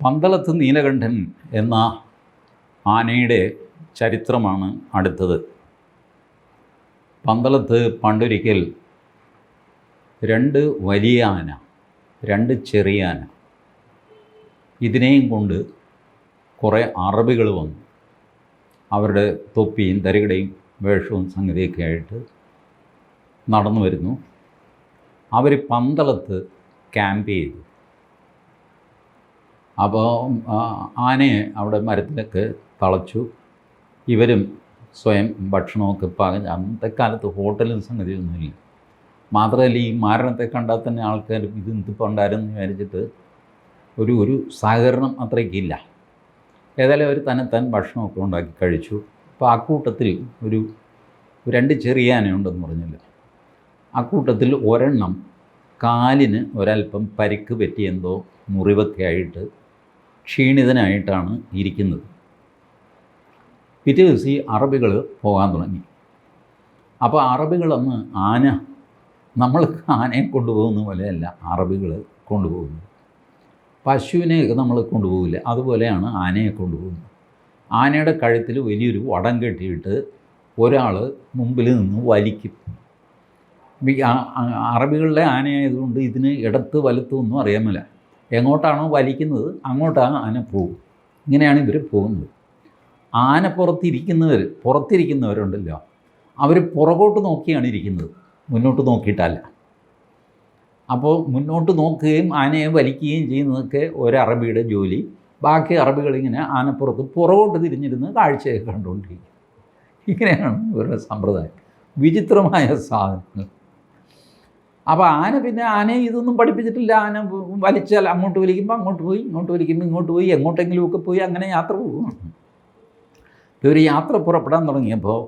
പന്തളത്ത് നീലകണ്ഠൻ എന്ന ആനയുടെ ചരിത്രമാണ് അടുത്തത്. പന്തളത്ത് പണ്ടൊരിക്കൽ രണ്ട് വലിയ ആന രണ്ട് ചെറിയ ആന ഇതിനെയും കൊണ്ട് കുറേ അറബികൾ വന്നു. അവരുടെ തൊപ്പിയും തരികടയും വേഷവും സംഗതിയൊക്കെ ആയിട്ട് നടന്നു വരുന്നു. അവർ പന്തളത്ത് ക്യാമ്പ് ചെയ്തു. അപ്പോൾ ആനയെ അവിടെ മരത്തിലേക്ക് തളച്ചു. ഇവരും സ്വയം ഭക്ഷണമൊക്കെ പാകം അന്നത്തെ കാലത്ത് ഹോട്ടലും സംഗതിയൊന്നുമില്ല. മാത്രമല്ല ഈ മാരണത്തെ കണ്ടാൽ തന്നെ ആൾക്കാർ ഇത് എന്തിപ്പുണ്ടായിരുന്നു വിചാരിച്ചിട്ട് ഒരു ഒരു സഹകരണം അത്രയ്ക്കില്ല ഏതായാലും അവർ തന്നെ തൻ ഭക്ഷണമൊക്കെ ഉണ്ടാക്കി കഴിച്ചു. അപ്പോൾ ആ കൂട്ടത്തിൽ ഒരു രണ്ട് ചെറിയ ആനയുണ്ടെന്ന് പറഞ്ഞില്ല. ആ കൂട്ടത്തിൽ ഒരെണ്ണം കാലിന് ഒരല്പം പരിക്ക് പറ്റിയെന്തോ മുറിവൊക്കെ ആയിട്ട് ക്ഷീണിതനായിട്ടാണ് ഇരിക്കുന്നത്. പിറ്റേ ദിവസം ഈ അറബികൾ പോകാൻ തുടങ്ങി. അപ്പോൾ അറബികളന്ന് ആന നമ്മൾ ആനയെ കൊണ്ടുപോകുന്ന പോലെയല്ല അറബികൾ കൊണ്ടുപോകുന്നത്. പശുവിനെ നമ്മൾ കൊണ്ടുപോകില്ല അതുപോലെയാണ് ആനയെ കൊണ്ടുപോകുന്നത്. ആനയുടെ കഴുത്തിൽ വലിയൊരു വടം കെട്ടിയിട്ട് ഒരാൾ മുമ്പിൽ നിന്ന് വലിക്കും. അറബികളുടെ ആനയായതുകൊണ്ട് ഇതിന് ഇടത്ത് വലത്തൊന്നും അറിയാമല്ല എങ്ങോട്ടാണോ വലിക്കുന്നത് അങ്ങോട്ടാണ് ആന പോകും. ഇങ്ങനെയാണ് ഇവർ പോകുന്നത്. ആന പുറത്തിരിക്കുന്നവർ പുറത്തിരിക്കുന്നവരുണ്ടല്ലോ. അവർ പുറകോട്ട് നോക്കിയാണ് ഇരിക്കുന്നത്. മുന്നോട്ട് നോക്കിയിട്ടല്ല. അപ്പോൾ മുന്നോട്ട് നോക്കുകയും ആനയെ വലിക്കുകയും ചെയ്യുന്നതൊക്കെ ഒരു അറബിയുടെ ജോലി. ബാക്കി അറബികളിങ്ങനെ ആനപ്പുറത്ത് പുറകോട്ട് തിരിഞ്ഞിരുന്ന് കാഴ്ചയൊക്കെ കണ്ടുകൊണ്ടിരിക്കും. ഇങ്ങനെയാണ് ഇവരുടെ സമ്പ്രദായം. വിചിത്രമായ സാധനങ്ങൾ. അപ്പോൾ ആന പിന്നെ ആനയെ ഇതൊന്നും പഠിപ്പിച്ചിട്ടില്ല. ആന വലിച്ചാൽ അങ്ങോട്ട് വലിക്കുമ്പോൾ അങ്ങോട്ട് പോയി ഇങ്ങോട്ട് വലിക്കുമ്പോൾ ഇങ്ങോട്ട് പോയി എങ്ങോട്ടെങ്കിലുമൊക്കെ പോയി അങ്ങനെ യാത്ര പോകും. ഒരു യാത്ര പുറപ്പെടാൻ തുടങ്ങിയപ്പോൾ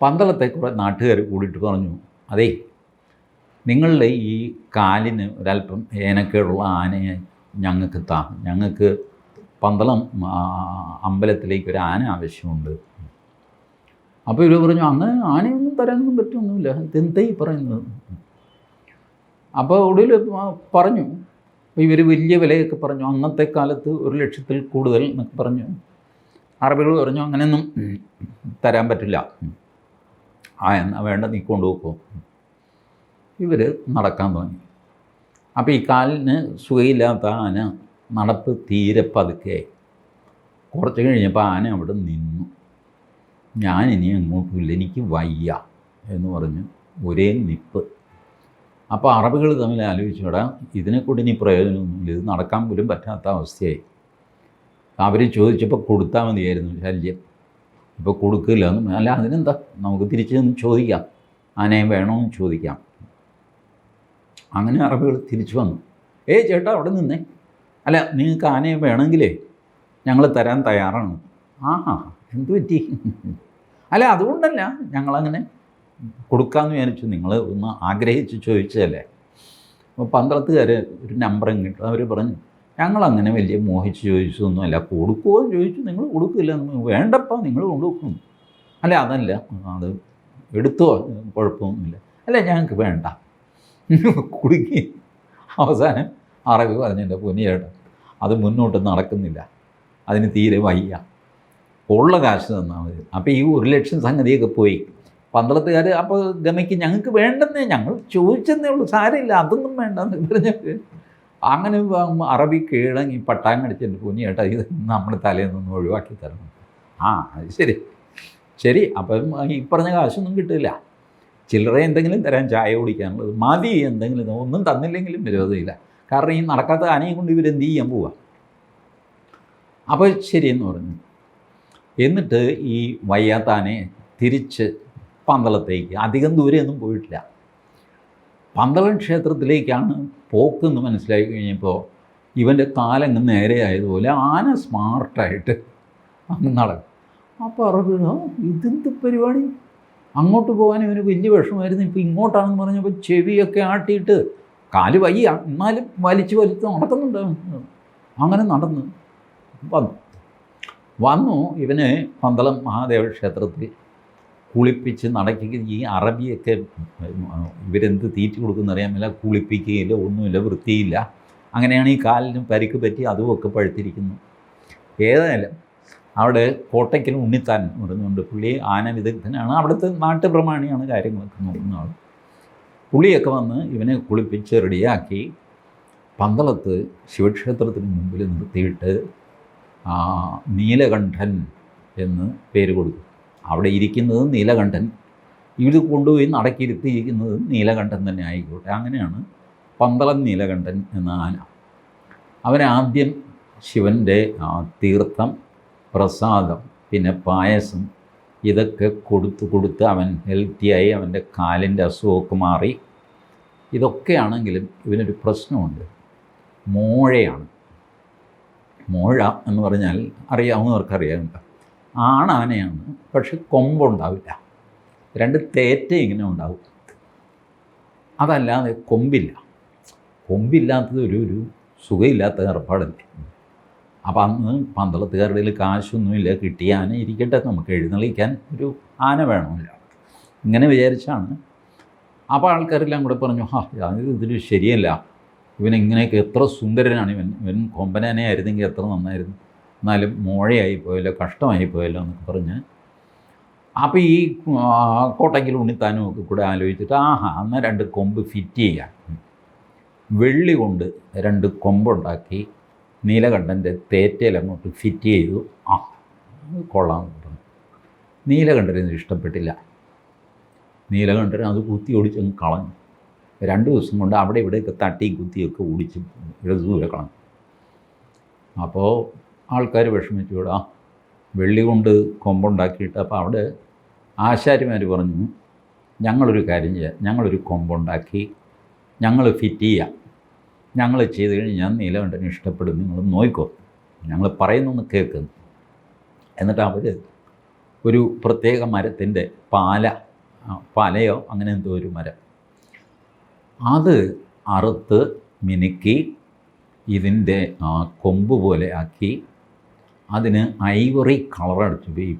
പന്തളത്തെ കുറേ നാട്ടുകാർ കൂടിയിട്ട് പറഞ്ഞു അതേ നിങ്ങളുടെ ഈ കാലിന് ഒരല്പം ഏനക്കേടുള്ള ആനയെ ഞങ്ങൾക്ക് താ. ഞങ്ങൾക്ക് പന്തളം അമ്പലത്തിലേക്ക് ഒരു ആന ആവശ്യമുണ്ട്. അപ്പോൾ ഇവർ പറഞ്ഞു അങ്ങനെ ആനയൊന്നും തരാനൊന്നും പറ്റൊന്നുമില്ല. ഇതെന്തേ ഈ പറയുന്നത്? അപ്പോൾ ഒടുവിൽ പറഞ്ഞു. ഇവർ വലിയ വിലയൊക്കെ പറഞ്ഞു. അന്നത്തെ കാലത്ത് ഒരു ലക്ഷത്തിൽ കൂടുതൽ എന്നൊക്കെ പറഞ്ഞു. അറബികൾ പറഞ്ഞു അങ്ങനെയൊന്നും തരാൻ പറ്റില്ല. ആ എന്നാ വേണ്ട നീ കൊണ്ടുപോക്കോ ഇവർ നടക്കാൻ തുടങ്ങി. അപ്പോൾ ഈ കാലിന് സുഖയില്ലാത്ത ആന നടപ്പ് തീരെ പതുക്കെ കുറച്ച് കഴിഞ്ഞപ്പോൾ ആന അവിടെ നിന്നു. ഞാനിനി എങ്ങോട്ടുമില്ല എനിക്ക് വയ്യ എന്ന് പറഞ്ഞ് ഒരേ നിപ്പ്. അപ്പോൾ അറബികൾ തമ്മിൽ ആലോചിച്ചോടാ ഇതിനെക്കൊണ്ട് ഇനി പ്രയോജനമൊന്നുമില്ല. ഇത് നടക്കാൻ പോലും പറ്റാത്ത അവസ്ഥയായി. അവർ ചോദിച്ചപ്പോൾ കൊടുത്താൽ മതിയായിരുന്നു ശല്യം. ഇപ്പോൾ കൊടുക്കില്ല അല്ല അതിനെന്താ? നമുക്ക് തിരിച്ച് ചോദിക്കാം. ആനയും വേണമെന്ന് ചോദിക്കാം. അങ്ങനെ അറബികൾ തിരിച്ചു വന്നു. ഏയ് ചേട്ടാ അവിടെ നിന്നേ. അല്ല നിങ്ങൾക്ക് ആനയെ വേണമെങ്കിലേ ഞങ്ങൾ തരാൻ തയ്യാറാണ്. ആ എന്ത് പറ്റി? അല്ല അതുകൊണ്ടല്ല ഞങ്ങളങ്ങനെ കൊടുക്കാമെന്ന് വിചാരിച്ചു. നിങ്ങൾ ഒന്ന് ആഗ്രഹിച്ച് ചോദിച്ചതല്ലേ? അപ്പോൾ പന്ത്രത്തുകാർ ഒരു നമ്പർ കിട്ടും. അവർ പറഞ്ഞു ഞങ്ങളങ്ങനെ വലിയ മോഹിച്ച് ചോദിച്ചതൊന്നുമല്ല. കൊടുക്കുമോ ചോദിച്ചു. നിങ്ങൾ കൊടുക്കില്ല. വേണ്ടപ്പോൾ നിങ്ങൾ കൊടുക്കും. അല്ല അതല്ല. അത് എടുത്തോ? കുഴപ്പമൊന്നുമില്ല. അല്ല ഞങ്ങൾക്ക് വേണ്ട. കുടുങ്ങി. അവസാനം അറബി പറഞ്ഞെന്റെ പൊന്നിയേട്ട അത് മുന്നോട്ട് നടക്കുന്നില്ല. അതിന് തീരെ വയ്യ. ഉള്ള കാശ് തന്നാൽ മതി. അപ്പോൾ ഈ ഒരു ലക്ഷം സംഗതിയൊക്കെ പോയി. പന്തളത്തുകാർ അപ്പോൾ ഗമയ്ക്ക് ഞങ്ങൾക്ക് വേണ്ടെന്നേ ഞങ്ങൾ ചോദിച്ചെന്നേ ഉള്ളൂ. സാരമില്ല അതൊന്നും വേണ്ടെന്ന് പറഞ്ഞിട്ട് അങ്ങനെ അറബി കീഴങ്ങി പട്ടാൻ കടിച്ചിട്ട് ചേട്ടാ ഇത് നമ്മൾ തലയിൽ നിന്ന് ഒഴിവാക്കി തരണം. ആ അത് ശരി. ശരി അപ്പം ഈ പറഞ്ഞ കാശൊന്നും കിട്ടില്ല. ചില്ലറ എന്തെങ്കിലും തരാൻ ചായ കുടിക്കാനുള്ളത് മതി എന്തെങ്കിലും ഒന്നും തന്നില്ലെങ്കിലും വിരോധമില്ല. കാരണം ഈ നടക്കാത്ത ആനയും കൊണ്ട് ഇവരെന്ത് ചെയ്യാൻ പോവാ? അപ്പോൾ ശരിയെന്ന് പറഞ്ഞു. എന്നിട്ട് ഈ വയ്യാത്താനെ തിരിച്ച് പന്തളത്തേക്ക്. അധികം ദൂരെയൊന്നും പോയിട്ടില്ല. പന്തളം ക്ഷേത്രത്തിലേക്കാണ് പോക്കെന്ന് മനസ്സിലായി കഴിഞ്ഞപ്പോൾ ഇവന്റെ കാലങ്ങ് നേരെ ആയതുപോലെ ആന സ്മാർട്ടായിട്ട് അങ്ങ് നടക്കും അപ്പോൾ അറിവ് ഇതെന്ത് പരിപാടി? അങ്ങോട്ട് പോകാൻ ഇവന് വലിയ വിഷമമായിരുന്നു. ഇപ്പോൾ ഇങ്ങോട്ടാണെന്ന് പറഞ്ഞപ്പോൾ ചെവിയൊക്കെ ആട്ടിയിട്ട് കാൽ വയ്യ. എന്നാലും വലിച്ചു വലിച്ച് നടക്കുന്നുണ്ട്. അങ്ങനെ നടന്ന്. വന്നു. വന്നു. ഇവന് പന്തളം മഹാദേവ ക്ഷേത്രത്തിൽ കുളിപ്പിച്ച് നടക്കുകയും ഈ അറബിയൊക്കെ ഇവരെന്ത് തീറ്റി കൊടുക്കുന്ന അറിയാമില്ല കുളിപ്പിക്കുകയില്ല ഒന്നുമില്ല വൃത്തിയില്ല. അങ്ങനെയാണ് ഈ കാലിന് പരിക്ക് പറ്റി അതുമൊക്കെ പഴുത്തിരിക്കുന്നു. ഏതായാലും അവിടെ കോട്ടയ്ക്കൽ ഉണ്ണിത്താൻ എന്ന് പറയുന്നുണ്ട്. പുള്ളി ആന വിദഗ്ധനാണ് അവിടുത്തെ നാട്ടുപ്രമാണിയാണ് കാര്യങ്ങളൊക്കെ നോക്കുന്ന ആൾ പുള്ളിയൊക്കെ വന്ന് ഇവനെ കുളിപ്പിച്ച് റെഡിയാക്കി പന്തളത്ത് ശിവക്ഷേത്രത്തിന് മുമ്പിൽ നിർത്തിയിട്ട് നീലകണ്ഠൻ എന്ന് പേര് കൊടുത്തു അവിടെ ഇരിക്കുന്നത് നീലകണ്ഠൻ. ഇത് കൊണ്ടുപോയി നടക്കിരുത്തിയിരിക്കുന്നത് നീലകണ്ഠൻ തന്നെ ആയിക്കോട്ടെ. അങ്ങനെയാണ് പന്തളം നീലകണ്ഠൻ എന്ന ആന. അവനാദ്യം ശിവന്റെ തീർത്ഥം പ്രസാദം പിന്നെ പായസം ഇതൊക്കെ കൊടുത്ത് കൊടുത്ത് അവൻ ഹെൽത്തിയായി അവന്റെ കാലിന്റെ അസുഖമൊക്കെ മാറി. ഇതൊക്കെയാണെങ്കിലും ഇവനൊരു പ്രശ്നമുണ്ട്. മോഴയാണ്. മോഴ എന്ന് പറഞ്ഞാൽ അറിയാവുന്നവർക്കറിയാം അറിയാവുന്ന ആണാനയാണ് പക്ഷെ കൊമ്പുണ്ടാവില്ല രണ്ട് തേറ്റ ഇങ്ങനെ ഉണ്ടാവും. അതല്ലാതെ കൊമ്പില്ല. കൊമ്പില്ലാത്തത് ഒരു ഒരു സുഖമില്ലാത്ത ഏർപ്പാടല്ലേ? അപ്പം അന്ന് പന്തളത്തുകാരുടെ കയ്യിൽ കാശൊന്നുമില്ല. കിട്ടിയ ആന ഇരിക്കട്ടെ. നമുക്ക് എഴുന്നള്ളിക്കാൻ ഒരു ആന വേണമല്ലോ. ഇങ്ങനെ വിചാരിച്ചാണ്. അപ്പോൾ ആൾക്കാരെല്ലാം കൂടെ പറഞ്ഞു ഹാ ഇതിൽ ശരിയല്ല. ഇവൻ ഇങ്ങനെയൊക്കെ എത്ര സുന്ദരനാണ്. ഇവൻ ഇവൻ കൊമ്പനാനെ ആയിരുന്നെങ്കിൽ എത്ര നന്നായിരുന്നു. എന്നാലും മോഴയായി പോയല്ലോ കഷ്ടമായി പോയല്ലോ എന്നൊക്കെ പറഞ്ഞ് അപ്പോൾ ഈ കോട്ടയ്ക്കൽ ഉണ്ണിത്താനും ഒക്കെ കൂടെ ആലോചിച്ചിട്ട് ആഹാ എന്നാൽ രണ്ട് കൊമ്പ് ഫിറ്റ് ചെയ്യാം. വെള്ളി കൊണ്ട് രണ്ട് കൊമ്പുണ്ടാക്കി നീലകണ്ഠന്റെ തേറ്റയിൽ അങ്ങോട്ട് ഫിറ്റ് ചെയ്തു. ആ കൊള്ളാം പറഞ്ഞു. നീലകണ്ഠരെ ഇഷ്ടപ്പെട്ടില്ല. നീലകണ്ഠൻ അത് കുത്തി ഓടിച്ചങ്ങ് കളഞ്ഞു. രണ്ട് ദിവസം കൊണ്ട് അവിടെ ഇവിടെയൊക്കെ തട്ടി കുത്തിയൊക്കെ ഓടിച്ച് ഇടതുദൂരെ കളഞ്ഞു. അപ്പോൾ ആൾക്കാർ വിഷമിച്ചു. വിടാ വെള്ളി കൊണ്ട് കൊമ്പുണ്ടാക്കിയിട്ട് അപ്പോൾ അവിടെ ആശാരിമാർ പറഞ്ഞു ഞങ്ങളൊരു കാര്യം ചെയ്യാം. ഞങ്ങളൊരു കൊമ്പുണ്ടാക്കി ഞങ്ങൾ ഫിറ്റ് ചെയ്യാം. ഞങ്ങൾ ചെയ്ത് കഴിഞ്ഞാൽ നീലകണ്ഠന് ഇഷ്ടപ്പെടും. നിങ്ങൾ നോയിക്കോ. ഞങ്ങൾ പറയുന്നൊന്ന് കേൾക്കുന്നു എന്നിട്ട് അവർ ഒരു പ്രത്യേക മരത്തിന്റെ പാല പാലയോ അങ്ങനെ എന്തോ ഒരു മരം. അത് അറുത്ത് മിനുക്കി ഇതിന്റെ കൊമ്പ് പോലെ ആക്കി അതിന് ഐവറി കളർ അടിച്ചു. ഈ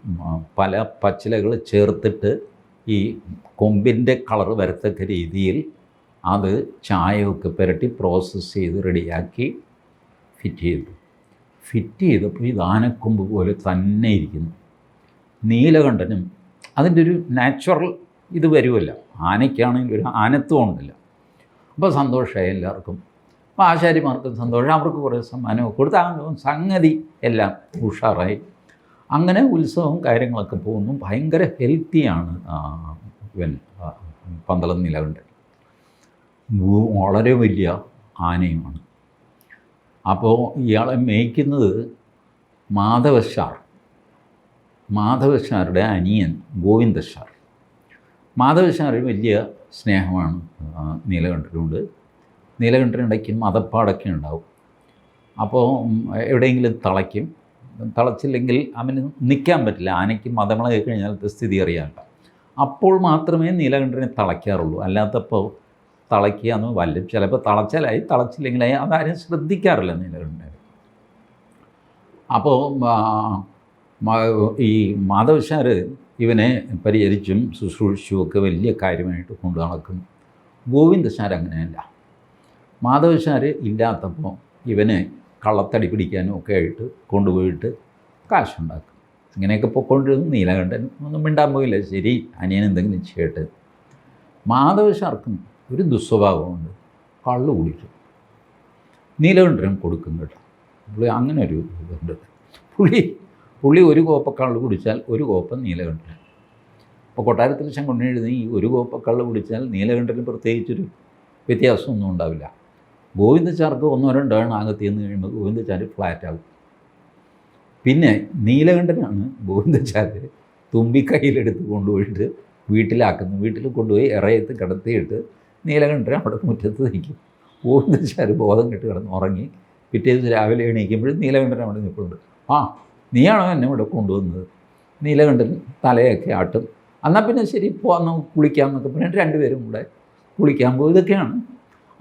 പല പച്ചിലകൾ ചേർത്തിട്ട് ഈ കൊമ്പിന്റെ കളർ വരത്തക്ക രീതിയിൽ അത് ചായയൊക്കെ പുരട്ടി പ്രോസസ്സ് ചെയ്ത് റെഡിയാക്കി ഫിറ്റ് ചെയ്തു. ഫിറ്റ് ചെയ്തപ്പോൾ ഈ ആനക്കൊമ്പ് പോലെ തന്നെ ഇരിക്കുന്നു. നീലകണ്ഠനും അതിന്റെ ഒരു നാച്ചുറൽ ഇത് വരുമല്ലോ. ആനയ്ക്കാണെങ്കിൽ ഒരു ആനത്വം ഉണ്ടല്ലോ. അപ്പോൾ സന്തോഷമായി എല്ലാവർക്കും അപ്പോൾ ആശാരിമാർക്കും സന്തോഷം. അവർക്ക് കുറേ സമ്മാനമൊക്കെ കൊടുത്ത് അങ്ങനെ സംഗതി എല്ലാം ഉഷാറായി. അങ്ങനെ ഉത്സവവും കാര്യങ്ങളൊക്കെ പോകുന്നു. ഭയങ്കര ഹെൽത്തിയാണ് ഇവൻ പന്തളം നിലകണ്ഠൻ വളരെ വലിയ ആനയുമാണ്. അപ്പോൾ ഇയാളെ മേയ്ക്കുന്നത് മാധവശാർ. മാധവശാരുടെ അനിയൻ ഗോവിന്ദശാർ. മാധവശാർ വലിയ സ്നേഹമാണ് നിലകണ്ടിട്ടുണ്ട്. നീലകണ്ഠനിടയ്ക്ക് മതപ്പാടൊക്കെ ഉണ്ടാവും. അപ്പോൾ എവിടെയെങ്കിലും തളയ്ക്കും. തളച്ചില്ലെങ്കിൽ അവന് നിൽക്കാൻ പറ്റില്ല. ആനയ്ക്ക് മതമിളകി കഴിഞ്ഞാൽ സ്ഥിതി അറിയാമല്ലോ അപ്പോൾ മാത്രമേ നീലകണ്ഠനെ തളയ്ക്കാറുള്ളൂ. അല്ലാത്തപ്പോൾ തളയ്ക്കുക എന്ന് വല്ല ചിലപ്പോൾ തളച്ചാലായി തളച്ചില്ലെങ്കിലായി അതാരും ശ്രദ്ധിക്കാറില്ല നീലകണ്ഠനെ അപ്പോൾ ഈ മാധവശാർ ഇവനെ പരിചരിച്ചും ശുശ്രൂഷിച്ചും ഒക്കെ വലിയ കാര്യമായിട്ട് കൊണ്ടു നടക്കും. ഗോവിന്ദശാർ അങ്ങനെയല്ല. മാധവശാർ ഇല്ലാത്തപ്പോൾ ഇവനെ കള്ളത്തടി പിടിക്കാനും ഒക്കെ ആയിട്ട് കൊണ്ടുപോയിട്ട് കാശുണ്ടാക്കും. ഇങ്ങനെയൊക്കെ പൊയ്ക്കൊണ്ടിരുന്നു നീലകണ്ഠൻ ഒന്നും മിണ്ടാൻ പോയില്ല. ശരി അനിയൻ എന്തെങ്കിലും ചെയ്യട്ടെ. മാധവശാർക്കും ഒരു ദുസ്വഭാവമുണ്ട്. കള്ളു കുടിക്കും. നീലകണ്ഠനും കൊടുക്കും കേട്ടോ. പുള്ളി അങ്ങനെ ഒരു ഇതുണ്ട്. പുള്ളി പുള്ളി ഒരു കോപ്പ കള്ള് കുടിച്ചാൽ ഒരു കോപ്പ നീലകണ്ഠൻ. അപ്പോൾ കൊട്ടാരത്തിൽ ശങ്കുണ്ണി എഴുതി ഒരു കോപ്പ കള്ള് കുടിച്ചാൽ നീലകണ്ഠന് പ്രത്യേകിച്ചൊരു വ്യത്യാസമൊന്നും ഉണ്ടാവില്ല. ഗോവിന്ദച്ചാർക്ക് ഒന്നോ രണ്ടോ എണ്ണം ആകത്തി എന്ന് കഴിയുമ്പോൾ ഗോവിന്ദച്ചാർ ഫ്ലാറ്റ് ആകും പിന്നെ നീലകണ്ഠനാണ് ഗോവിന്ദച്ചാര് തുമ്പിക്കൈയിലെടുത്ത് കൊണ്ടുപോയിട്ട് വീട്ടിലാക്കുന്നു. വീട്ടിൽ കൊണ്ടുപോയി ഇറയത്ത് കിടത്തിയിട്ട് നീലകണ്ഠൻ അവിടെ മുറ്റത്ത് നിൽക്കും. ഗോവിന്ദച്ചാർ ബോധം കെട്ട് കിടന്ന് ഉറങ്ങി പിറ്റേ ദിവസം രാവിലെ എണീക്കുമ്പോഴും നീലകണ്ഠൻ അവിടെ നിൽപ്പുണ്ട്. ആ നീയാണോ എന്നെ ഇവിടെ കൊണ്ടുവന്നത്? നീലകണ്ഠൻ തലയൊക്കെ ആട്ടും. എന്നാൽ പിന്നെ ശരി പോകാം നമുക്ക് കുളിക്കാം എന്നൊക്കെ പറഞ്ഞിട്ട് രണ്ടുപേരും കൂടെ കുളിക്കാൻ പോകും ഇതൊക്കെയാണ്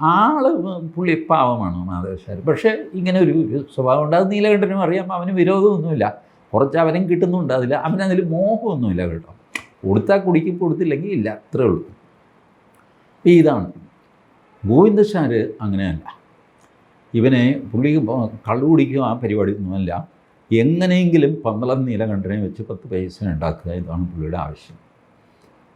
ആൾ പുള്ളി പാവമാണ് മാധവശാരി. പക്ഷേ ഇങ്ങനെ ഒരു സ്വഭാവം ഉണ്ട്. അത് നീലകണ്ഠനും അറിയാം. അവന് വിരോധമൊന്നുമില്ല. കുറച്ച് അവനും കിട്ടുന്നുണ്ട്. അതിൽ അവനതിൽ മോഹമൊന്നുമില്ല കേട്ടോ. കൊടുത്താൽ കുടിക്കും കൊടുത്തില്ലെങ്കിൽ ഇല്ല. അത്രേ ഉള്ളൂ. അപ്പം ഇതാണ്. ഗോവിന്ദശാർ അങ്ങനെയല്ല. ഇവനെ പുള്ളി കള്ളു കുടിക്കുക ആ പരിപാടി ഒന്നുമല്ല. എങ്ങനെയെങ്കിലും പന്തളം നീലകണ്ഠനെ വെച്ച് പത്ത് പൈസ ഉണ്ടാക്കുക ഇതാണ് പുള്ളിയുടെ ആവശ്യം.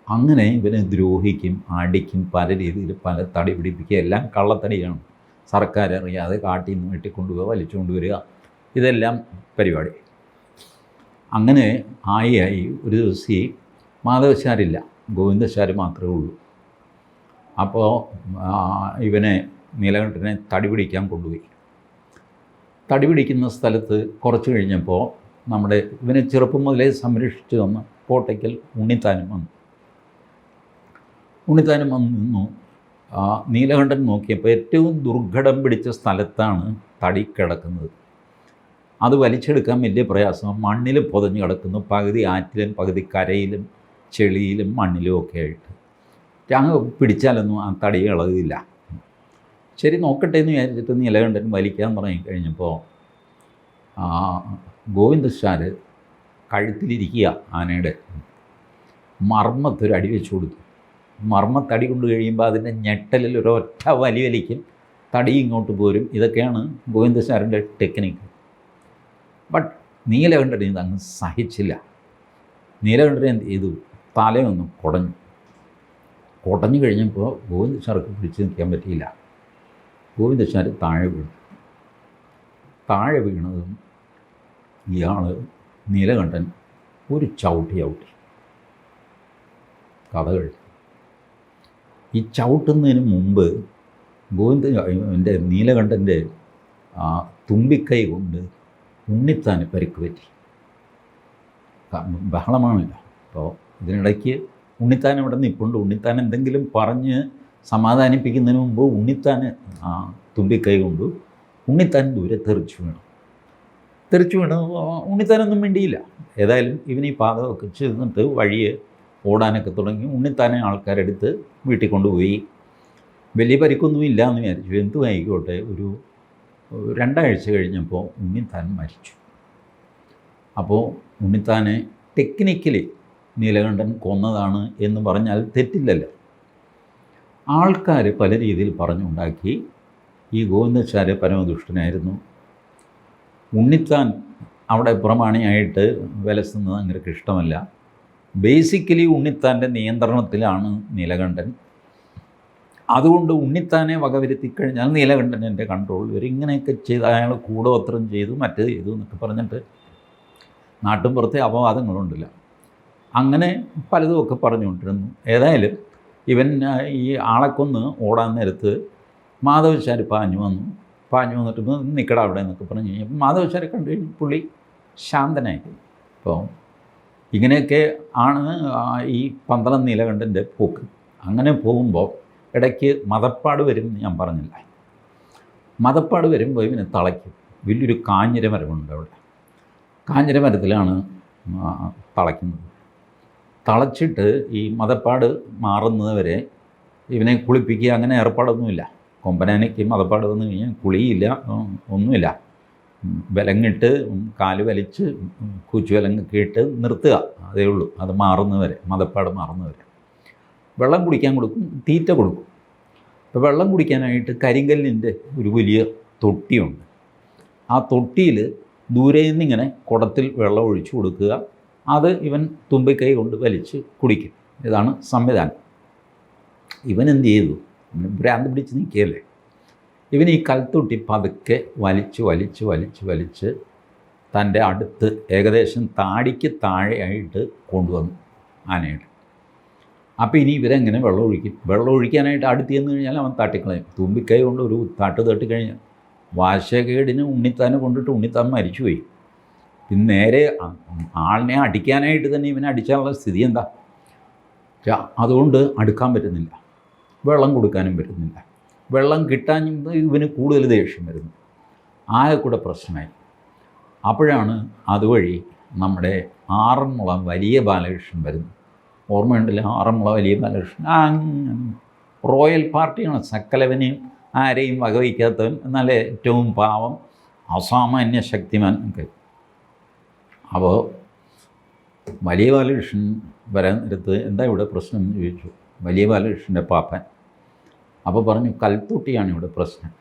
അങ്ങനെ ഇവനെ ദ്രോഹിക്കും അടിക്കും പല രീതിയിൽ പല തടി പിടിപ്പിക്കുക എല്ലാം കള്ളത്തടിയാണ്. സർക്കാർ അറിയാതെ കാട്ടിൽ നിന്ന് വെട്ടിക്കൊണ്ടുപോവുക വലിച്ചുകൊണ്ടുവരിക ഇതെല്ലാം പരിപാടി. അങ്ങനെ ആയി ആയി ഒരു ദിവസം ഈ മാധവശാരില്ല ഗോവിന്ദശാർ മാത്രമേ ഉള്ളൂ. അപ്പോൾ ഇവനെ നീലകണ്ഠനെ തടി പിടിക്കാൻ കൊണ്ടുപോയി. തടി പിടിക്കുന്ന സ്ഥലത്ത് കുറച്ച് കഴിഞ്ഞപ്പോൾ നമ്മുടെ ഇവനെ ചെറുപ്പം മുതലേ സംരക്ഷിച്ചു തന്ന കോട്ടയ്ക്കൽ ഉണ്ണിത്താനും വന്നു. ഉണ്ണിത്താനും വന്ന് നിന്നു. നീലകണ്ഠൻ നോക്കിയപ്പോൾ ഏറ്റവും ദുർഘടം പിടിച്ച സ്ഥലത്താണ് തടി കിടക്കുന്നത്. അത് വലിച്ചെടുക്കാൻ വലിയ പ്രയാസം. മണ്ണിൽ പൊതഞ്ഞ് കിടക്കുന്നു. പകുതി ആറ്റിലും പകുതി കരയിലും ചെളിയിലും മണ്ണിലും ഒക്കെ ആയിട്ട്. ഞങ്ങൾ പിടിച്ചാലൊന്നും ആ തടി ഇളകില്ല. ശരി നോക്കട്ടെ എന്ന് വിചാരിച്ചിട്ട് നീലകണ്ഠൻ വലിക്കാൻ തുടങ്ങി. കഴിഞ്ഞപ്പോൾ ആ, ഗോവിന്ദശാർ കഴുത്തിലിരിക്കുക ആനയുടെ. മർമ്മത്തൊരു അടി വെച്ചു കൊടുത്തു. മർമ്മത്തടി കൊണ്ട് കഴിയുമ്പോൾ അതിന്റെ ഞെട്ടലിൽ ഒരൊറ്റ വലി വലിക്കും. തടി ഇങ്ങോട്ട് പോരും. ഇതൊക്കെയാണ് ഗോവിന്ദസാറിന്റെ ടെക്നിക്ക് ബട്ട് നീലകണ്ഠൻ ഇത് അങ്ങ് സഹിച്ചില്ല. നീലകണ്ഠൻ എന്ത് ചെയ്തു? തലയൊന്നും കുടഞ്ഞു. കുടഞ്ഞു കഴിഞ്ഞപ്പോൾ ഗോവിന്ദശാർക്ക് പിടിച്ചു നിൽക്കാൻ പറ്റിയില്ല. ഗോവിന്ദശാർ താഴെ വീണു. താഴെ വീണതും ഇയാൾ നീലകണ്ഠൻ ഒരു ചവിട്ടി ചവിട്ടി കഥ കഴിഞ്ഞു. ഈ ചവിട്ടുന്നതിന് മുമ്പ് ഗോവിന്ദ എന്റെ നീലകണ്ഠന്റെ ആ തുമ്പിക്കൈ കൊണ്ട് ഉണ്ണിത്താന് പരിക്ക് പറ്റി ബഹളമാണല്ലോ. അപ്പോൾ ഇതിനിടയ്ക്ക് ഉണ്ണിത്താൻ ഇവിടെ നിൽപ്പുണ്ട് ഉണ്ണിത്താൻ എന്തെങ്കിലും പറഞ്ഞ് സമാധാനിപ്പിക്കുന്നതിന് മുമ്പ് ഉണ്ണിത്താൻ ആ തുമ്പിക്കൈ കൊണ്ട് ഉണ്ണിത്താൻ ദൂരെ തെറിച്ചു വീണു. തെറിച്ചു വീണു. ഉണ്ണിത്താനൊന്നും വേണ്ടിയില്ല ഏതായാലും ഇവൻ ഈ പാദമൊക്കെ ചെന്നിട്ട് വഴിയെ ഓടാനൊക്കെ തുടങ്ങി ഉണ്ണിത്താനെ ആൾക്കാരെടുത്ത് വീട്ടിൽ കൊണ്ടുപോയി. വലിയ പരിക്കൊന്നും ഇല്ല എന്ന് വിചാരിച്ചു. എന്തുമായിക്കോട്ടെ ഒരു രണ്ടാഴ്ച കഴിഞ്ഞപ്പോൾ ഉണ്ണിത്താൻ മരിച്ചു. അപ്പോൾ ഉണ്ണിത്താനെ ടെക്നിക്കലി നീലകണ്ഠൻ കൊന്നതാണ് എന്ന് പറഞ്ഞാൽ തെറ്റില്ലല്ലോ. ആൾക്കാർ പല രീതിയിൽ പറഞ്ഞുണ്ടാക്കി ഈ ഗോവിന്ദച്ചാര് പരമദുഷ്ടനായിരുന്നു. ഉണ്ണിത്താൻ അവിടെ പ്രമാണിയായിട്ട് വിലസുന്നത് അങ്ങനെ ഇഷ്ടമല്ല. ബേസിക്കലി ഉണ്ണിത്താന്റെ നിയന്ത്രണത്തിലാണ് നീലകണ്ഠൻ. അതുകൊണ്ട് ഉണ്ണിത്താനെ വകവരുത്തി കഴിഞ്ഞാൽ നീലകണ്ഠന്റെ കൺട്രോൾ വരും ഇങ്ങനെയൊക്കെ ചെയ്ത് അയാൾ കൂടോത്രം ചെയ്തു മറ്റേത് ചെയ്തു എന്നൊക്കെ പറഞ്ഞിട്ട് നാട്ടും പുറത്തെ അപവാദങ്ങളുണ്ടല്ല. അങ്ങനെ പലതുമൊക്കെ പറഞ്ഞുകൊണ്ടിരുന്നു. ഏതായാലും ഇവൻ ഈ ആളെ കൊന്ന് ഓടാൻ നേരത്ത് മാധവശാർ പാഞ്ഞു വന്നു. പാഞ്ഞു വന്നിട്ട് നിൽക്കട അവിടെ എന്നൊക്കെ പറഞ്ഞു കഴിഞ്ഞപ്പോൾ മാധവശാരെ കണ്ടു പുള്ളി ശാന്തനായി. അപ്പോൾ ഇങ്ങനെയൊക്കെ ആണ് ഈ പന്തളം നീലകണ്ഠന്റെ പോക്ക്. അങ്ങനെ പോകുമ്പോൾ ഇടയ്ക്ക് മതപ്പാട് വരും ഞാൻ പറഞ്ഞില്ല? മതപ്പാട് വരുമ്പോൾ ഇവനെ തളയ്ക്കും. വലിയൊരു കാഞ്ഞിര മരമുണ്ട് അവിടെ. കാഞ്ഞിര മരത്തിലാണ് തളയ്ക്കുന്നത്. തളച്ചിട്ട് ഈ മതപ്പാട് മാറുന്നത് വരെ ഇവനെ കുളിപ്പിക്കുക അങ്ങനെ ഏർപ്പാടൊന്നുമില്ല. കൊമ്പനാനയ്ക്ക് മതപ്പാട് വന്നു കഴിഞ്ഞാൽ കുളിയില്ല ഒന്നുമില്ല. വിലങ്ങിട്ട് കാൽ വലിച്ച് കൂച്ചുവിലങ്ങൊക്കെ ഇട്ട് നിർത്തുക. അതേ ഉള്ളൂ. അത് മാറുന്നവരെ മതപ്പാട് മാറുന്നവരെ വെള്ളം കുടിക്കാൻ കൊടുക്കും തീറ്റ കൊടുക്കും. അപ്പോൾ വെള്ളം കുടിക്കാനായിട്ട് കരിങ്കല്ലിന്റെ ഒരു വലിയ തൊട്ടിയുണ്ട്. ആ തൊട്ടിയിൽ ദൂരെ നിന്നിങ്ങനെ കുടത്തിൽ വെള്ളം ഒഴിച്ചു കൊടുക്കുക. അത് ഇവൻ തുമ്പിക്കൈ കൊണ്ട് വലിച്ച് കുടിക്കും. ഇതാണ് സംവിധാനം. ഇവൻ എന്ത് ചെയ്തു? ഭ്രാന്ത് പിടിച്ച് നിൽക്കുകയല്ലേ? ഇവൻ ഈ കൽത്തൊട്ടി പതുക്കെ വലിച്ച് വലിച്ച് വലിച്ച് വലിച്ച് തന്റെ അടുത്ത് ഏകദേശം താടിക്ക് താഴെയായിട്ട് കൊണ്ടുവന്നു ആനയുടെ. അപ്പോൾ ഇനി ഇവരെങ്ങനെ വെള്ളം ഒഴിക്കും? വെള്ളം ഒഴിക്കാനായിട്ട് അടുത്ത് ചെന്ന് കഴിഞ്ഞാൽ അവൻ തട്ടിക്കളയും. തുമ്പിക്കൈ കൊണ്ട് ഒരു തട്ട് തട്ടിക്കഴിഞ്ഞാൽ വാശകേടിന് ഉണ്ണിത്താനെ കൊണ്ടിട്ട് ഉണ്ണിത്താൻ മരിച്ചുപോയി. പിന്നെ നേരെ ആളിനെ അടിക്കാനായിട്ട് തന്നെ ഇവനെ അടിച്ചാലുള്ള സ്ഥിതി എന്താ? അതുകൊണ്ട് അടുക്കാൻ പറ്റുന്നില്ല. വെള്ളം കൊടുക്കാനും പറ്റുന്നില്ല. വെള്ളം കിട്ടാൻ ഇവന് കൂടുതൽ ദേഷ്യം വരുന്നു. ആകെ കൂടെ പ്രശ്നമായി. അപ്പോഴാണ് അതുവഴി നമ്മുടെ ആറന്മുള വലിയ ബാലകൃഷ്ണൻ വരുന്നു. ഓർമ്മയുണ്ടല്ലോ ആറന്മുള വലിയ ബാലകൃഷ്ണൻ? അങ്ങനെ റോയൽ പാർട്ടിയാണ് സക്കലവന് ആരെയും വകവയ്ക്കാത്തവൻ എന്നാൽ ഏറ്റവും പാവം അസാമാന്യ ശക്തിമാൻ ഒക്കെ. അപ്പോൾ വലിയ ബാലകൃഷ്ണൻ വരാൻ നേരത്ത് എന്താ ഇവിടെ പ്രശ്നം എന്ന് ചോദിച്ചു? വലിയ ബാലകൃഷ്ണന്റെ പാപ്പൻ. അപ്പോൾ പറഞ്ഞു കൽത്തൊട്ടിയാണ് ഇവിടെ പ്രശ്നം.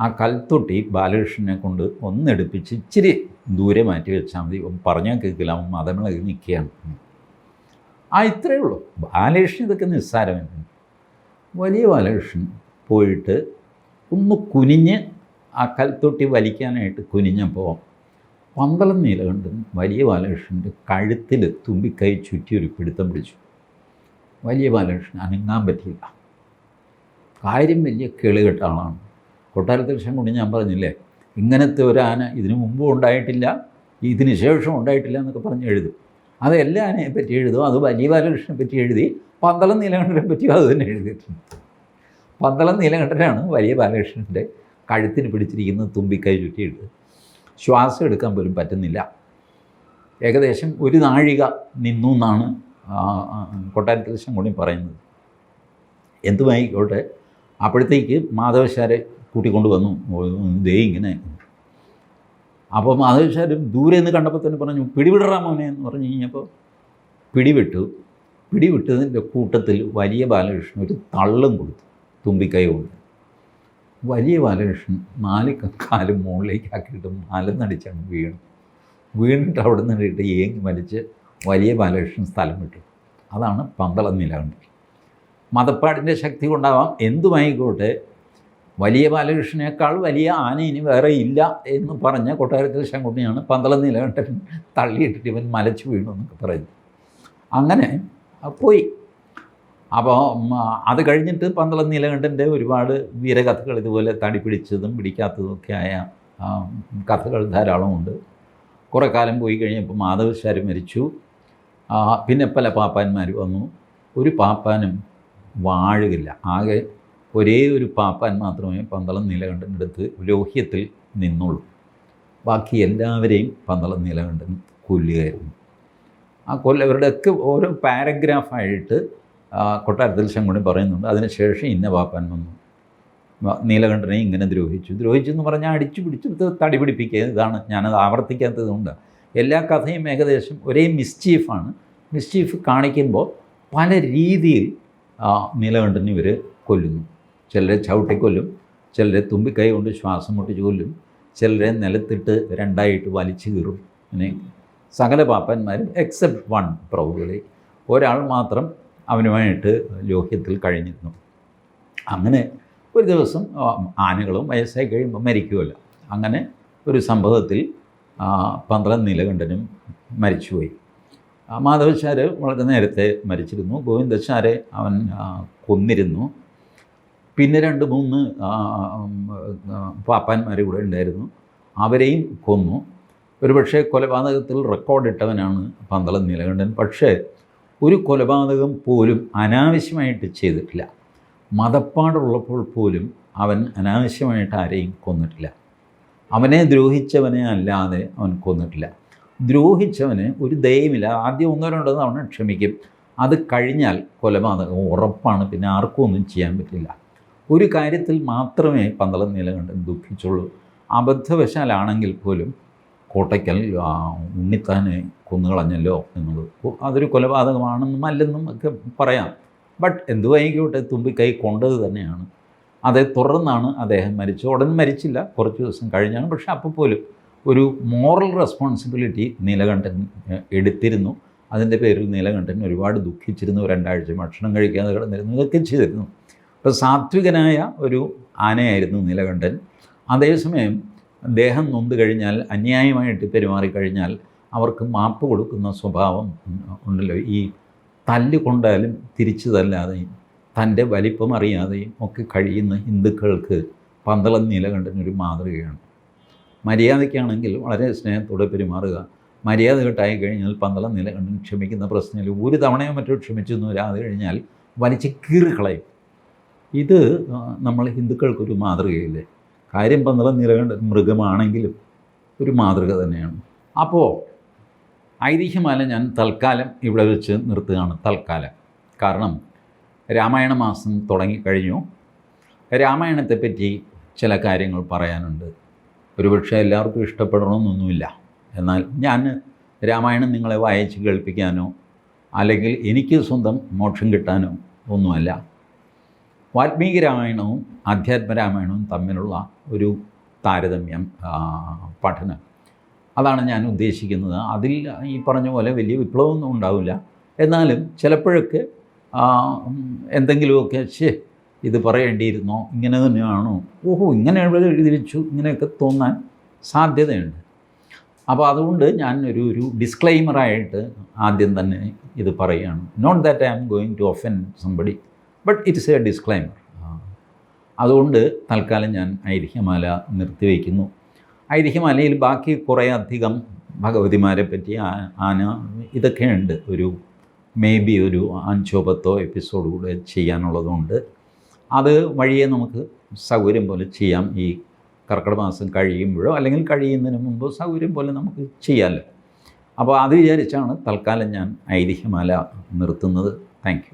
ആ കൽത്തൊട്ടി ബാലകൃഷ്ണനെ കൊണ്ട് ഒന്നെടുപ്പിച്ച് ഇച്ചിരി ദൂരെ മാറ്റി വെച്ചാൽ മതി. പറഞ്ഞാൽ കേൾക്കില്ല അവൻ മതമിളകി നിൽക്കുകയാണ്. ആ ഇത്രയേ ഉള്ളൂ. ബാലകൃഷ്ണൻ ഇതൊക്കെ നിസ്സാരമല്ല? വലിയ ബാലകൃഷ്ണൻ പോയിട്ട് ഒന്ന് കുനിഞ്ഞ് ആ കൽത്തൊട്ടി വലിക്കാനായിട്ട് കുനിഞ്ഞപ്പോൾ പന്തളം നീല കണ്ട് വലിയ ബാലകൃഷ്ണന്റെ കഴുത്തിൽ തുമ്പിക്കൈ ചുറ്റി ഒരു പിടുത്തം പിടിച്ചു. വലിയ ബാലകൃഷ്ണൻ അനങ്ങാൻ പറ്റിയില്ല. കാര്യം വലിയ കേളുകെട്ട ആളാണ്. കൊട്ടാരത്തിൽ കൊണ്ട് ഞാൻ പറഞ്ഞില്ലേ? ഇങ്ങനത്തെ ഒരു ആന ഇതിനു മുമ്പും ഉണ്ടായിട്ടില്ല ഇതിന് ശേഷം ഉണ്ടായിട്ടില്ല എന്നൊക്കെ പറഞ്ഞ് എഴുതും. അത് എല്ലാ ആനയെ പറ്റി എഴുതും. അത് വലിയ ബാലകൃഷ്ണനെ പറ്റി എഴുതി പന്തളം നീലകണ്ഠനെ പറ്റിയും അത് തന്നെ എഴുതിയിട്ടുണ്ട്. പന്തളം നീലകണ്ഠനാണ് വലിയ ബാലകൃഷ്ണന്റെ കഴുത്തിന് പിടിച്ചിരിക്കുന്ന തുമ്പിക്കൈ ചുറ്റിയിട്ട് ശ്വാസം എടുക്കാൻ പോലും പറ്റുന്നില്ല. ഏകദേശം ഒരു നാഴിക നിന്നു എന്നാണ് കൊട്ടാരത്തിൽ ശങ്കുണി പറയുന്നത്. എന്തുമായിക്കോട്ടെ? അപ്പോഴത്തേക്ക് മാധവശാരെ കൂട്ടിക്കൊണ്ട് വന്നു. ദേ ഇങ്ങനെ. അപ്പോൾ മാധവശാര് ദൂരെ നിന്ന് കണ്ടപ്പോൾ തന്നെ പറഞ്ഞു പിടിവിടറാ മോനെ എന്ന് പറഞ്ഞു കഴിഞ്ഞപ്പോൾ പിടിവിട്ടു. പിടിവിട്ടതിന്റെ കൂട്ടത്തിൽ വലിയ ബാലകൃഷ്ണൻ ഒരു തള്ളും കൊടുത്തു തുമ്പിക്കൈ കൊണ്ട്. വലിയ ബാലകൃഷ്ണൻ നാല് കാലും മുകളിലേക്ക് ആക്കിയിട്ട് മലന്നടിച്ചാണ് വീണു. വീണിട്ട് അവിടെ നിന്നിട്ട് ഏങ്ങി വലിച്ച് വലിയ ബാലകൃഷ്ണൻ സ്ഥലം വിട്ടു. അതാണ് പന്തളം നിലകണ്ഠൻ മതപ്പാടിന്റെ ശക്തി കൊണ്ടാവാം. എന്തുമായിക്കോട്ടെ വലിയ ബാലകൃഷ്ണനേക്കാൾ വലിയ ആന ഇനി വേറെ ഇല്ല എന്ന് പറഞ്ഞ കൊട്ടാരത്തിൽ ശങ്കുണ്ണിയാണ് പന്തളം നിലകണ്ഠൻ തള്ളിയിട്ടിട്ട് ഇവൻ മലച്ചു വീണു എന്നൊക്കെ പറയുന്നു അങ്ങനെ പോയി. അപ്പോൾ അത് കഴിഞ്ഞിട്ട് പന്തളം നീലകണ്ഠന്റെ ഒരുപാട് വീരകഥകൾ ഇതുപോലെ തടി പിടിച്ചതും പിടിക്കാത്തതും ഒക്കെ ആയ കഥകൾ ധാരാളമുണ്ട്. കുറേ കാലം പോയി കഴിഞ്ഞപ്പോൾ മാധവശാരി മരിച്ചു. പിന്നെ പല പാപ്പാന്മാർ വന്നു. ഒരു പാപ്പാനും വാഴുകില്ല ആകെ ഒരേ ഒരു പാപ്പാൻ മാത്രമേ പന്തളം നീലകണ്ഠന്റെ അടുത്ത് ലോഹ്യത്തിൽ നിന്നുള്ളൂ. ബാക്കി എല്ലാവരെയും പന്തളം നീലകണ്ഠൻ കൊല്ലുകയായിരുന്നു. ആ കൊല്ലവരുടെയൊക്കെ ഓരോ പാരഗ്രാഫായിട്ട് കൊട്ടാരത്തിൽ ശങ്കുണി പറയുന്നുണ്ട്. അതിനുശേഷം ഇന്ന പാപ്പാൻ വന്നു. നീലകണ്ഠനെ ഇങ്ങനെ ദ്രോഹിച്ചു. ദ്രോഹിച്ചു എന്ന് പറഞ്ഞാൽ അടിച്ചു പിടിച്ചെടുത്ത് തടി പിടിപ്പിക്കുക. ഇതാണ് ഞാനത് ആവർത്തിക്കാത്തത് കൊണ്ട്. എല്ലാ കഥയും ഏകദേശം ഒരേ മിസ്ചീഫാണ് മിസ്ചീഫ് കാണിക്കുമ്പോൾ പല രീതിയിൽ ആ, നീലകണ്ഠനെ ഇവർ കൊല്ലുന്നു. ചിലരെ ചവിട്ടിക്കൊല്ലും ചിലരെ തുമ്പിക്കൈ കൊണ്ട് ശ്വാസം മുട്ടിച്ച് കൊല്ലും ചിലരെ നിലത്തിട്ട് രണ്ടായിട്ട് വലിച്ചു കീറും. അങ്ങനെ സകല പാപ്പന്മാരും എക്സെപ്റ്റ് വൺ പ്രഭുകളെ ഒരാൾ മാത്രം അവനുമായിട്ട് ലോഹ്യത്തിൽ കഴിഞ്ഞിരുന്നു. അങ്ങനെ ഒരു ദിവസം ആനകളും വയസ്സായി കഴിയുമ്പോൾ മരിക്കുമല്ല അങ്ങനെ ഒരു സംഭവത്തിൽ പന്ത്രണ്ട് നിലകണ്ഠനും മരിച്ചുപോയി. മാധവശാര് വളരെ നേരത്തെ മരിച്ചിരുന്നു. ഗോവിന്ദശാരെ അവൻ കൊന്നിരുന്നു. പിന്നെ രണ്ട് മൂന്ന് പാപ്പാന്മാർ കൂടെ ഉണ്ടായിരുന്നു. അവരെയും കൊന്നു. ഒരുപക്ഷെ കൊലപാതകത്തിൽ റെക്കോർഡിട്ടവനാണ് പന്തളം നീലകണ്ഠൻ. പക്ഷേ ഒരു കൊലപാതകം പോലും അനാവശ്യമായിട്ട് ചെയ്തിട്ടില്ല. മതപ്പാടുള്ളപ്പോൾ പോലും അവൻ അനാവശ്യമായിട്ട് ആരെയും കൊന്നിട്ടില്ല. അവനെ ദ്രോഹിച്ചവനെ അല്ലാതെ അവൻ കൊന്നിട്ടില്ല. ദ്രോഹിച്ചവന് ഒരു ദയമില്ല ആദ്യം ഒന്നോ രണ്ടോ തവണ ക്ഷമിക്കും. അത് കഴിഞ്ഞാൽ കൊലപാതകം ഉറപ്പാണ്. പിന്നെ ആർക്കും ഒന്നും ചെയ്യാൻ പറ്റില്ല. ഒരു കാര്യത്തിൽ മാത്രമേ പന്തളം നിലകണ്ഠൻ ദുഃഖിച്ചുള്ളൂ. അബദ്ധവശാലാണെങ്കിൽ പോലും കോട്ടയ്ക്കൽ ഉണ്ണിത്താനെ കൊന്നുകളഞ്ഞല്ലോ എന്നുള്ളത് അതൊരു കൊലപാതകമാണെന്നും അല്ലെന്നും ഒക്കെ പറയാം. ബട്ട് എന്തുവായിക്കോട്ടെ തുമ്പിക്കൈ കൊണ്ടത് തന്നെയാണ്. അതേ തുടർന്നാണ് അദ്ദേഹം മരിച്ചു ഉടൻ മരിച്ചില്ല. കുറച്ച് ദിവസം കഴിഞ്ഞാണ്. പക്ഷെ അപ്പോൾ പോലും ഒരു മോറൽ റെസ്പോൺസിബിലിറ്റി നീലകണ്ഠൻ എടുത്തിരുന്നു. അതിന്റെ പേരിൽ നീലകണ്ഠൻ ഒരുപാട് ദുഃഖിച്ചിരുന്നു. രണ്ടാഴ്ച ഭക്ഷണം കഴിക്കാതെ കിടന്നിരുന്നു ഇതൊക്കെ ചെയ്തിരുന്നു. അപ്പോൾ സാത്വികനായ ഒരു ആനയായിരുന്നു നീലകണ്ഠൻ. അതേസമയം ദേഹം നൊന്ത് കഴിഞ്ഞാൽ അന്യായമായിട്ട് പെരുമാറിക്കഴിഞ്ഞാൽ അവർക്ക് മാപ്പ് കൊടുക്കുന്ന സ്വഭാവം ഉണ്ടല്ലോ. ഈ തല്ല് കൊണ്ടാലും തിരിച്ചു തല്ലാതെയും തന്റെ വലിപ്പം അറിയാതെയും ഒക്കെ കഴിയുന്ന ഹിന്ദുക്കൾക്ക് പന്തളം നീലകണ്ഠനൊരു മാതൃകയാണ്. മര്യാദയ്ക്കാണെങ്കിൽ വളരെ സ്നേഹത്തോടെ പെരുമാറുക. മര്യാദ കെട്ടായി കഴിഞ്ഞാൽ പന്തളം നിലകണ്ഠൻ ക്ഷമിക്കുന്ന പ്രശ്നമില്ല. ഒരു തവണയോ മറ്റോ ക്ഷമിച്ചെന്ന് വരാതെ കഴിഞ്ഞാൽ വലിച്ച് കീറിക്കളയും. ഇത് നമ്മൾ ഹിന്ദുക്കൾക്കൊരു മാതൃകയില്ലേ? കാര്യം പന്തളം നിലകണ്ഠൻ മൃഗമാണെങ്കിലും ഒരു മാതൃക തന്നെയാണ്. അപ്പോൾ ഐതിഹ്യമാല ഞാൻ തൽക്കാലം ഇവിടെ വെച്ച് നിർത്തുകയാണ്. തൽക്കാലം. കാരണം രാമായണ മാസം തുടങ്ങിക്കഴിഞ്ഞു രാമായണത്തെപ്പറ്റി ചില കാര്യങ്ങൾ പറയാനുണ്ട്. ഒരുപക്ഷെ എല്ലാവർക്കും ഇഷ്ടപ്പെടണമെന്നൊന്നുമില്ല. എന്നാൽ ഞാൻ രാമായണം നിങ്ങളെ വായിച്ച് കേൾപ്പിക്കാനോ അല്ലെങ്കിൽ എനിക്ക് സ്വന്തം മോക്ഷം കിട്ടാനോ ഒന്നുമല്ല. വാൽമീകി രാമായണവും ആധ്യാത്മ രാമായണവും തമ്മിലുള്ള ഒരു താരതമ്യം പഠനം. അതാണ് ഞാൻ ഉദ്ദേശിക്കുന്നത്. അതിൽ ഈ പറഞ്ഞ പോലെ വലിയ വിപ്ലവമൊന്നും ഉണ്ടാവില്ല. എന്നാലും ചിലപ്പോഴൊക്കെ എന്തെങ്കിലുമൊക്കെ ശേ ഇത് പറയേണ്ടിയിരുന്നോ? ഇങ്ങനെ തന്നെയാണോ? ഓഹോ ഇങ്ങനെ എഴുതി വെച്ചു ഇങ്ങനെയൊക്കെ തോന്നാൻ സാധ്യതയുണ്ട്. അപ്പോൾ അതുകൊണ്ട് ഞാൻ ഒരു ഒരു ഡിസ്ക്ലൈമറായിട്ട് ആദ്യം തന്നെ ഇത് പറയുകയാണ്. Note that I am going to offend somebody but it's a disclaimer അതുകൊണ്ട് തൽക്കാലം ഞാൻ ഐതിഹ്യമാല നിർത്തിവെക്കുന്നു. ഐതിഹ്യമാലയിൽ ബാക്കി കുറേ അധികം ഭഗവതിമാരെ പറ്റി ആന ഇതൊക്കെയുണ്ട്. ഒരു മേ ബി ഒരു അഞ്ചോ പത്തോ എപ്പിസോഡ് കൂടെ ചെയ്യാനുള്ളതുകൊണ്ട് അത് വഴിയെ നമുക്ക് സൗകര്യം പോലെ ചെയ്യാം. ഈ കർക്കിടക മാസം കഴിയുമ്പോഴോ അല്ലെങ്കിൽ കഴിയുന്നതിന് മുമ്പോ സൗകര്യം പോലെ നമുക്ക് ചെയ്യാമല്ലോ അപ്പോൾ അത് വിചാരിച്ചാണ് തൽക്കാലം ഞാൻ ഐതിഹ്യമാല നിർത്തുന്നത്. താങ്ക്